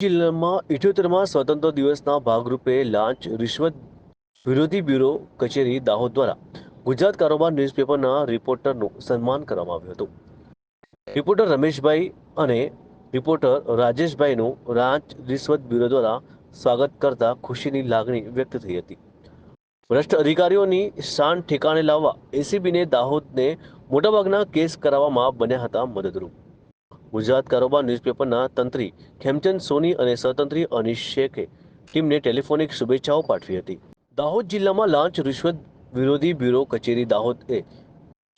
જિલ્લામાં ઇઠ્યોતેરમાં સ્વતંત્ર દિવસના ભાગરૂપે લાંચ રિશ્વત વિરોધી બ્યુરો કચેરી દાહોદ દ્વારા. ગુજરાત કારોબાર ન્યૂઝપેપરના રિપોર્ટરનું સન્માન કરવામાં આવ્યું હતું. રિપોર્ટર રમેશભાઈ અને રિપોર્ટર રાજેશભાઈનું લાંચ રિશ્વત બ્યુરો દ્વારા સ્વાગત કરતા ખુશીની લાગણી વ્યક્ત થઈ હતી. ભ્રષ્ટ અધિકારીઓની શાન ઠેકાણે લાવવા એસીબીને દાહોદને મોટાભાગના કેસ કરાવવામાં બન્યા હતા મદદરૂપ. ગુજરાત કારોબાર ન્યૂઝપેપરના તંત્રી ખેમચંદ સોની અને સહતંત્રી અનિશ શેખે ટીમને ટેલિફોનિક શુભેચ્છાઓ પાઠવી હતી. દાહોદ જિલ્લામાં લાંચ રિશ્વત વિરોધી બ્યુરો કચેરી દાહોદ એ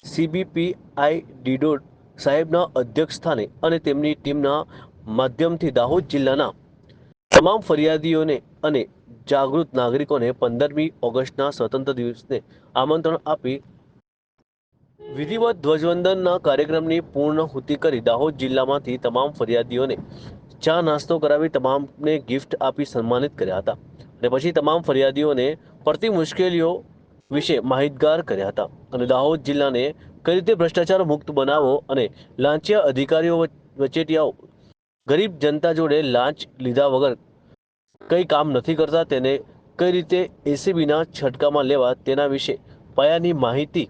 સીબીપીઆઈ ડીડોડ સાહેબના અધ્યક્ષ સ્થાને અને તેમની ટીમના માધ્યમથી દાહોદ જિલ્લાના તમામ ફરિયાદીઓને અને જાગૃત નાગરિકોને પંદરમી ઓગસ્ટના સ્વતંત્ર દિવસને આમંત્રણ આપી વિધિવત ધ્વજવંદનના કાર્યક્રમની પૂર્ણહુતિ કરી દાહોદ જિલ્લામાંથી તમામ ફરિયાદીઓને ચા નાસ્તો કરાવી તમામને ગિફ્ટ આપી સન્માનિત કર્યા હતા. અને પછી તમામ ફરિયાદીઓને પડતી મુશ્કેલીઓ વિશે માહિતગાર કર્યા હતા. અને દાહોદ જિલ્લાને કઈ રીતે ભ્રષ્ટાચાર મુક્ત બનાવો અને લાંચિયા અધિકારીઓ વચેટિયાઓ ગરીબ જનતા જોડે લાંચ લીધા વગર કઈ કામ નથી કરતા તેને કઈ રીતે એસીબીના છટકામાં લેવા તેના વિશે પાયાની માહિતી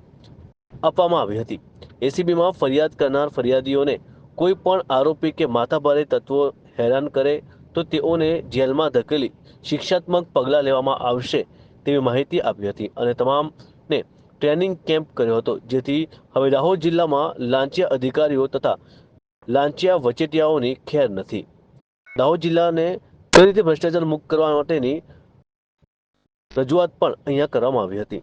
આપવામાં આવી હતી. એસીબીમાં ફરિયાદ કરનાર ફરિયાદીઓને કોઈ પણ આરોપી કે માથાભારે તત્વો હેરાન કરે તો તેઓને જેલમાં ધકેલી શિક્ષાત્મક પગલાં લેવામાં આવશે તેવી માહિતી આપી હતી અને તમામને ટ્રેનિંગ કેમ્પ કર્યો હતો, જેથી હવે દાહોદ જિલ્લામાં લાંચિયા અધિકારીઓ તથા લાંચિયા વચેટિયાઓની ખેર નથી. દાહોદ જિલ્લાને કઈ રીતે ભ્રષ્ટાચાર મુક્ત કરવા માટેની રજૂઆત પણ અહીંયા કરવામાં આવી હતી.